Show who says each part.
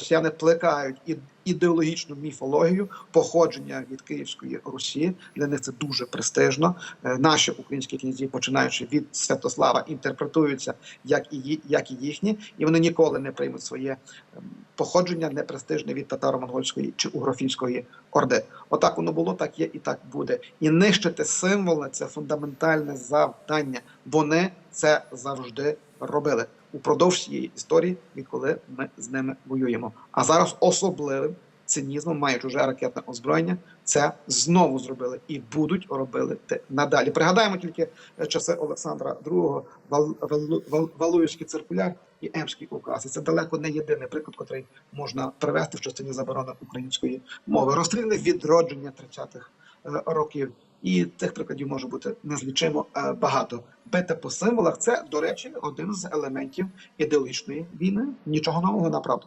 Speaker 1: росіяни плекають ідеологічну міфологію походження від Київської Русі. Для них це дуже престижно. Е, Наші українські князі, починаючи від Святослава, інтерпретуються як і як і їхні, і вони ніколи не приймуть своє ем, походження непрестижне від татаро-монгольської чи угрофінської орди. Отак воно було, так є і так буде. І нищити символи це фундаментальне завдання. Вони це завжди робили упродовж цієї історії, відколи ми з ними воюємо. А зараз особливим цинізмом, маючи вже ракетне озброєння, це знову зробили і будуть робити надалі. Пригадаємо тільки е, часи Олександра II, Вал, Вал, Вал, Валуївський циркуляр і Емський указ. І це далеко не єдиний приклад, котрий можна привести в частині заборони української мови. Розстріли відродження 30-х е, років. І тих прикладів може бути незлічимо е, багато. Бити по символах це, до речі, один з елементів ідеологічної війни. Нічого нового направду.